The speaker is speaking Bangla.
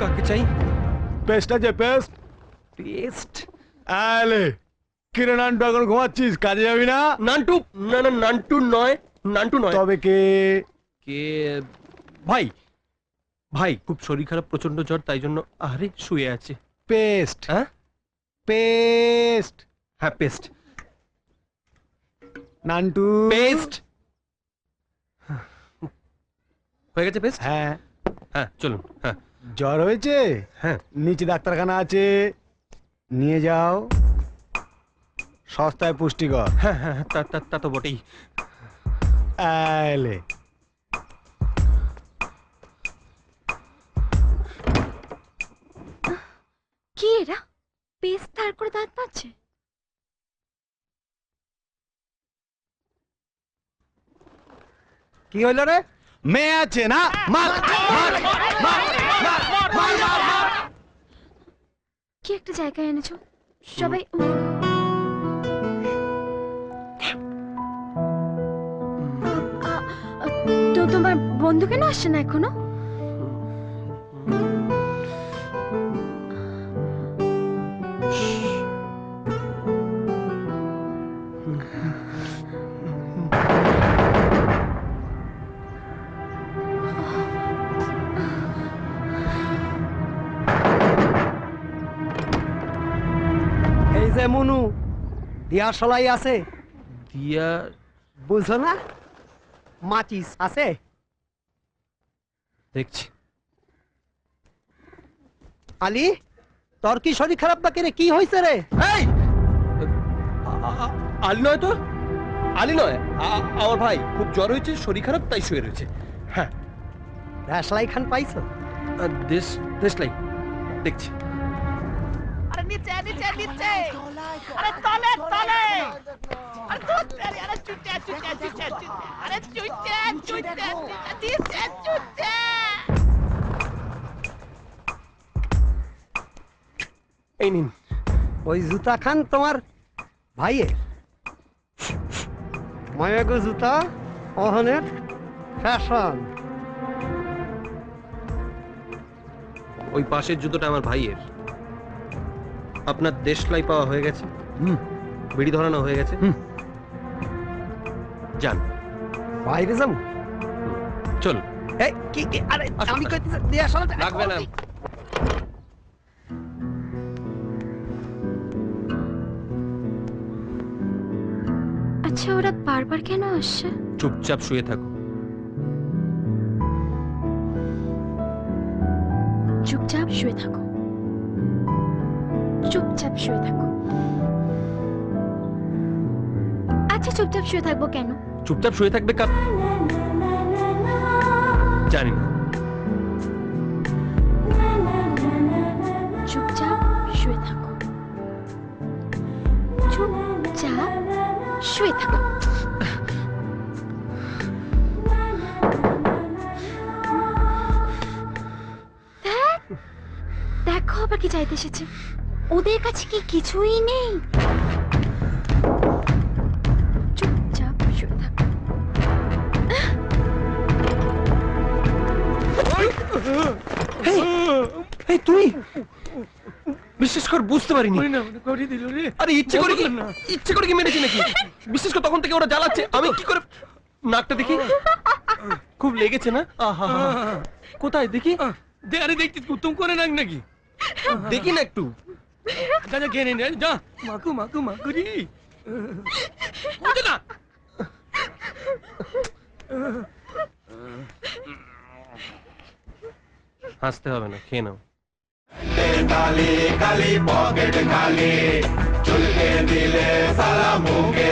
কাকে চাই? পেস্ট আছে পেস্ট পেস্ট আলে কিরে নান্টু এখন ঘুমাচ্ছিস? কাজে যাবি না? নান্টু? না না নান্টু নয় নান্টু নয়। তবে কে? কে? ভাই ভাই খুব শরীর খারাপ প্রচণ্ড জ্বর তাই জন্য আরে শুয়ে আছে। পেস্ট হ্যাঁ? পেস্ট হ্যাঁ পেস্ট নান্টু। পেস্ট হয়ে। গেছে পেস্ট হ্যাঁ। হ্যাঁ চলুন হ্যাঁ। জ্বর হয়েছে? হ্যাঁ। নিচে ডাক্তারখানা আছে। নিয়ে যাও। সস্তায় পুষ্টিকর। হ্যাঁ হ্যাঁ হ্যাঁ, তা তা- তা তো বটেই। আলে। কি এরা? পেস্ট তার করে দাঁত পাচ্ছে? কি হইল রে? মেয়ে আছে না? মার মার মার। কি একটা জায়গায় এনেছো? সবাই তো তোমার বন্ধু কেন আসছে না এখনও? যে মনু দিয়ার সলাই আছে? দিয়া বুঝছ না? মাচিস আছে? দেখছি। আলি তোর কি শরীর খারাপ বা রে? কি হয়েছে রে? এই! আলি নয় তো? আলি নয়? আমার ভাই খুব জ্বর হয়েছে শরীর খারাপ তাই শুয়ে রয়েছে। হ্যাঁ। রাসলাই খান পাইছো? দেশ দেশলাই। দেখছি। নিচে নিচে। নিচে আরে তলে তলে। আরে ধরতে আরে আরে চুটে চুটে চুটে আরে চুটে চুটে চুটে নিচে চুটে এই নিন। ওই জুতা খান তোমার ভাইয়ের। মায়াগো জুতা অহনের ফ্যাশন। ওই পাশের জুতোটা আমার ভাইয়ের। আপনার দেশলাই পাওয়া হয়ে গেছে। হুম। বিড়ি ধরানো হয়ে গেছে। হুম। যান। বাইরে যাব? চল এই কি কি আরে আমি আসুন। দিয়া সলাই লাগবে না। আচ্ছা ওরা বারবার কেন আসছে? চুপচাপ শুয়ে থাকো। চুপচাপ শুয়ে থাকো। চুপচাপ শুয়ে থাকো। আচ্ছা চুপচাপ শুয়ে থাকব কেন? চুপচাপ শুয়ে থাকবে কাপ জানি না। চুপচাপ শুয়ে থাকো। চুপচাপ শুয়ে থাকো। দেখো আবার কি চাইতে এসেছে। ওদের কাছে কি কিছুই নেই? চুপচাপ শুয়ে থাকো। এই তুই বিশেষ করে বুঝতে পারিনি। আরে ইচ্ছে করে কি ইচ্ছে করে কি মেরেছি নাকি? বিশেষ করে তখন থেকে ওরা জ্বালাচ্ছে। আমি কি করে নাকটা দেখি। খুব লেগেছে না? আহা কোথায় দেখি? আরে দেখছিস কুতুম করে নাক নাকি? দেখি না একটু। যা যা খেয়ে নে যা মাকু মাকু মাকুরি না হাসতে হবে না খেয়ে নাও কালি কালি পকেট খালি চুলকে দিলে সালা মুখে